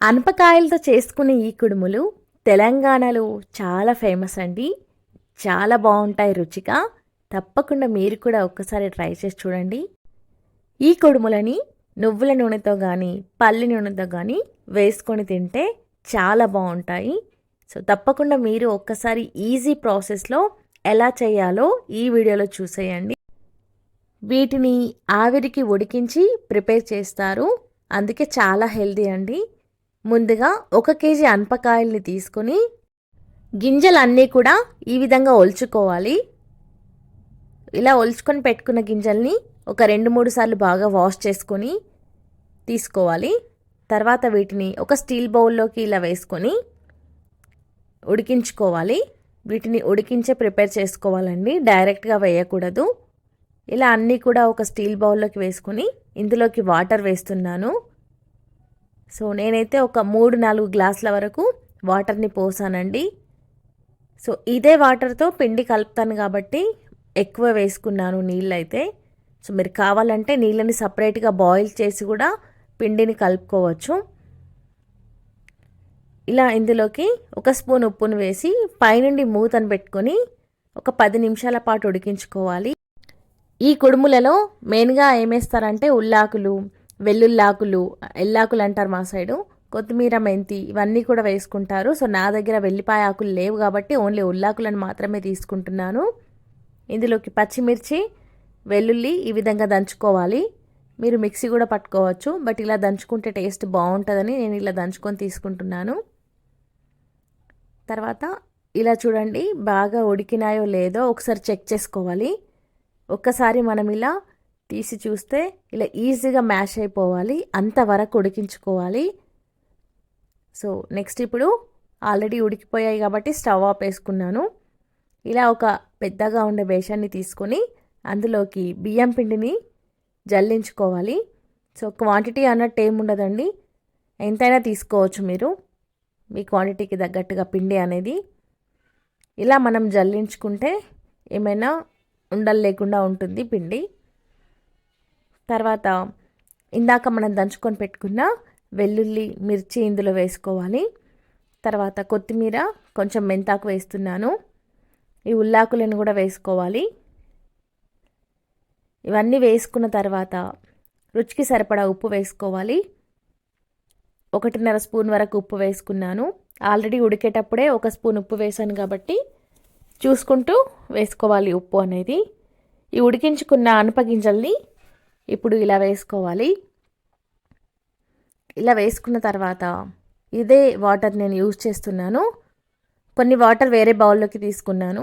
అనపకాయలతో చేసుకునే ఈ కుడుములు తెలంగాణలో చాలా ఫేమస్ అండి. చాలా బాగుంటాయి రుచిగా. తప్పకుండా మీరు కూడా ఒక్కసారి ట్రై చేసి చూడండి. ఈ కుడుములని నువ్వుల నూనెతో కానీ పల్లి నూనెతో కానీ వేసుకొని తింటే చాలా బాగుంటాయి. సో తప్పకుండా మీరు ఒక్కసారి ఈజీ ప్రాసెస్లో ఎలా చేయాలో ఈ వీడియోలో చూసేయండి. వీటిని ఆవిరికి ఉడికించి ప్రిపేర్ చేస్తారు. అందుకే చాలా హెల్దీ అండి. ముందుగా ఒక కేజీ అనపకాయల్ని తీసుకొని గింజలన్నీ కూడా ఈ విధంగా ఒలుచుకోవాలి. ఇలా ఒలుచుకొని పెట్టుకున్న గింజల్ని ఒక రెండు మూడు సార్లు బాగా వాష్ చేసుకొని తీసుకోవాలి. తర్వాత వీటిని ఒక స్టీల్ బౌల్లోకి ఇలా వేసుకొని ఉడికించుకోవాలి. వీటిని ఉడికించే ప్రిపేర్ చేసుకోవాలండి. డైరెక్ట్గా వేయకూడదు. ఇలా అన్నీ కూడా ఒక స్టీల్ బౌల్లోకి వేసుకొని ఇందులోకి వాటర్ వేస్తున్నాను. సో నేనైతే ఒక మూడు నాలుగు గ్లాసుల వరకు వాటర్ని పోసానండి. సో ఇదే వాటర్తో పిండి కలుపుతాను కాబట్టి ఎక్కువ వేసుకున్నాను నీళ్ళు అయితే సో మీరు కావాలంటే నీళ్ళని సపరేట్గా బాయిల్ చేసి కూడా పిండిని కలుపుకోవచ్చు. ఇలా ఇందులోకి ఒక స్పూన్ ఉప్పును వేసి పైనుండి మూతను పెట్టుకొని ఒక పది నిమిషాల పాటు ఉడికించుకోవాలి. ఈ కుడుములలో మెయిన్గా ఏమేస్తారంటే ఉల్లాకులు వెల్లుల్లాకులు ఎల్లాకులు అంటారు మా సైడు. కొత్తిమీర మెంతి ఇవన్నీ కూడా వేసుకుంటారు. సో నా దగ్గర వెల్లిపాయ ఆకులు లేవు కాబట్టి ఓన్లీ ఉల్లాకులను మాత్రమే తీసుకుంటున్నాను. ఇందులోకి పచ్చిమిర్చి వెల్లుల్లి ఈ విధంగా దంచుకోవాలి. మీరు మిక్సీ కూడా పట్టుకోవచ్చు. బట్ ఇలా దంచుకుంటే టేస్ట్ బాగుంటుందని నేను ఇలా దంచుకొని తీసుకుంటున్నాను. తర్వాత ఇలా చూడండి బాగా ఉడికినాయో లేదో ఒకసారి చెక్ చేసుకోవాలి. ఒక్కసారి మనం ఇలా తీసి చూస్తే ఇలా ఈజీగా మ్యాష్ అయిపోవాలి. అంతవరకు ఉడికించుకోవాలి. సో నెక్స్ట్ ఇప్పుడు ఆల్రెడీ ఉడికిపోయాయి కాబట్టి స్టవ్ ఆఫ్ వేసుకున్నాను. ఇలా ఒక పెద్దగా ఉండే బేషాన్ని తీసుకొని అందులోకి బియ్యం పిండిని జల్లించుకోవాలి. సో క్వాంటిటీ అన్నట్టు ఏముండదండి ఎంతైనా తీసుకోవచ్చు మీరు. మీ క్వాంటిటీకి తగ్గట్టుగా పిండి అనేది. ఇలా మనం జల్లించుకుంటే ఏమైనా ఉండలు లేకుండా ఉంటుంది పిండి. తర్వాత ఇందాక మనం దంచుకొని పెట్టుకున్న వెల్లుల్లి మిర్చి ఇందులో వేసుకోవాలి. తర్వాత కొత్తిమీర కొంచెం మెంతాకు వేస్తున్నాను. ఈ ఉల్లాకులను కూడా వేసుకోవాలి. ఇవన్నీ వేసుకున్న తర్వాత రుచికి సరిపడా ఉప్పు వేసుకోవాలి. ఒకటిన్నర స్పూన్ వరకు ఉప్పు వేసుకున్నాను. ఆల్రెడీ ఉడికేటప్పుడే ఒక స్పూన్ ఉప్పు వేసాను కాబట్టి చూసుకుంటూ వేసుకోవాలి ఉప్పు అనేది. ఈ ఉడికించుకున్న అనపగింజల్ని ఇప్పుడు ఇలా వేసుకోవాలి. ఇలా వేసుకున్న తర్వాత ఇదే వాటర్ నేను యూజ్ చేస్తున్నాను. కొన్ని వాటర్ వేరే బౌల్లోకి తీసుకున్నాను.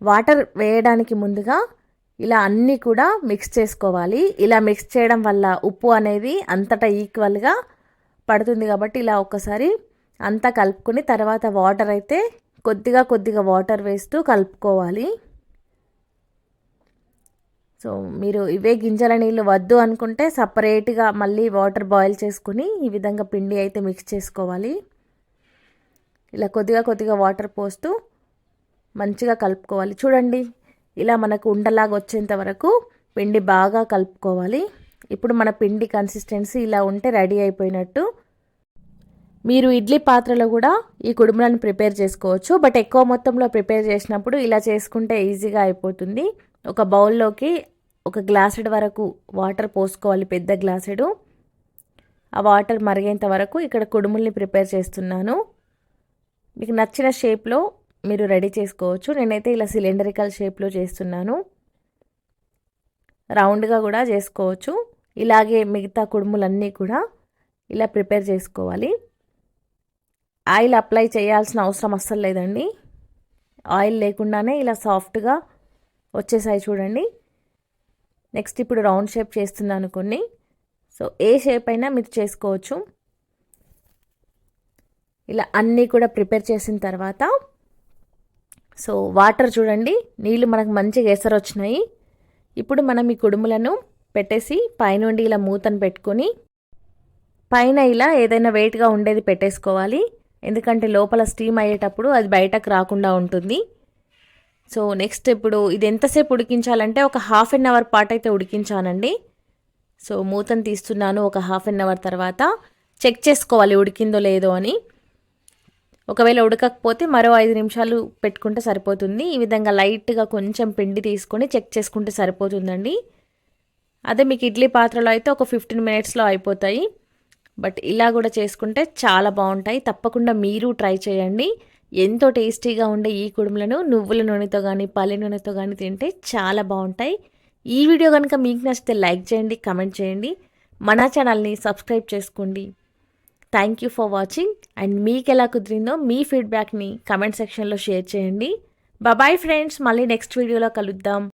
వాటర్ వేయడానికి ముందుగా ఇలా అన్నీ కూడా మిక్స్ చేసుకోవాలి. ఇలా మిక్స్ చేయడం వల్ల ఉప్పు అనేది అంతటా ఈక్వల్గా పడుతుంది కాబట్టి ఇలా ఒక్కసారి అంతా కలుపుకొని తర్వాత వాటర్ అయితే కొద్దిగా కొద్దిగా వాటర్ వేస్తూ కలుపుకోవాలి. సో మీరు ఇవే గింజల నీళ్ళు వద్దు అనుకుంటే సపరేట్గా మళ్ళీ వాటర్ బాయిల్ చేసుకుని ఈ విధంగా పిండి అయితే మిక్స్ చేసుకోవాలి. ఇలా కొద్దిగా కొద్దిగా వాటర్ పోస్తూ మంచిగా కలుపుకోవాలి. చూడండి ఇలా మనకు ఉండలాగా వచ్చేంత వరకు పిండి బాగా కలుపుకోవాలి. ఇప్పుడు మన పిండి కన్సిస్టెన్సీ ఇలా ఉంటే రెడీ అయిపోయినట్టు. మీరు ఇడ్లీ పాత్రలో కూడా ఈ కుడుములను ప్రిపేర్ చేసుకోవచ్చు. బట్ ఎక్కువ మొత్తంలో ప్రిపేర్ చేసినప్పుడు ఇలా చేసుకుంటే ఈజీగా అయిపోతుంది. ఒక బౌల్లోకి ఒక గ్లాసెడ్ వరకు వాటర్ పోసుకోవాలి పెద్ద గ్లాసుడు. ఆ వాటర్ మరిగేంత వరకు ఇక్కడ కుడుముల్ని ప్రిపేర్ చేస్తున్నాను. మీకు నచ్చిన షేప్లో మీరు రెడీ చేసుకోవచ్చు. నేనైతే ఇలా సిలిండరికల్ షేప్లో చేస్తున్నాను. రౌండ్గా కూడా చేసుకోవచ్చు. ఇలాగే మిగతా కుడుములన్నీ కూడా ఇలా ప్రిపేర్ చేసుకోవాలి. ఆయిల్ అప్లై చేయాల్సిన అవసరం అస్సలు లేదండి. ఆయిల్ లేకుండానే ఇలా సాఫ్ట్గా వచ్చేసాయి చూడండి. నెక్స్ట్ ఇప్పుడు రౌండ్ షేప్ చేస్తున్నాను కొన్ని. సో ఏ షేప్ అయినా మీరు చేసుకోవచ్చు. ఇలా అన్నీ కూడా ప్రిపేర్ చేసిన తర్వాత సో వాటర్ చూడండి. నీళ్ళు మనకు మంచిగా ఎసరు వచ్చినాయి. ఇప్పుడు మనం ఈ కుడుములను పెట్టేసి పైనుండి ఇలా మూతను పెట్టుకొని పైన ఇలా ఏదైనా వెయిట్గా ఉండేది పెట్టేసుకోవాలి. ఎందుకంటే లోపల స్టీమ్ అయ్యేటప్పుడు అది బయటకు రాకుండా ఉంటుంది. సో నెక్స్ట్ ఇప్పుడు ఇది ఎంతసేపు ఉడికించాలంటే ఒక హాఫ్ అన్ అవర్ పాటు అయితే ఉడికించానండి. సో మూతను తీస్తున్నాను ఒక హాఫ్ అన్ అవర్ తర్వాత. చెక్ చేసుకోవాలి ఉడికిందో లేదో అని. ఒకవేళ ఉడకకపోతే మరో ఐదు నిమిషాలు పెట్టుకుంటే సరిపోతుంది. ఈ విధంగా లైట్గా కొంచెం పిండి తీసుకొని చెక్ చేసుకుంటే సరిపోతుందండి. అదే మీకు ఇడ్లీ పాత్రలో అయితే ఒక ఫిఫ్టీన్ మినిట్స్లో అయిపోతాయి. బట్ ఇలా కూడా చేసుకుంటే చాలా బాగుంటాయి. తప్పకుండా మీరు ట్రై చేయండి. ఎంతో టేస్టీగా ఉండే ఈ కుడుములను నువ్వుల నూనెతో కానీ పల్లె నూనెతో కానీ తింటే చాలా బాగుంటాయి. ఈ వీడియో కనుక మీకు నచ్చితే లైక్ చేయండి కమెంట్ చేయండి. మన ఛానల్ని సబ్స్క్రైబ్ చేసుకోండి. Thank you for watching and మీకు ఎలా కుదిరిందో మీ ఫీడ్బ్యాక్ని కమెంట్ సెక్షన్లో షేర్ చేయండి. బాయ్ ఫ్రెండ్స్ మళ్ళీ నెక్స్ట్ వీడియోలో కలుద్దాం.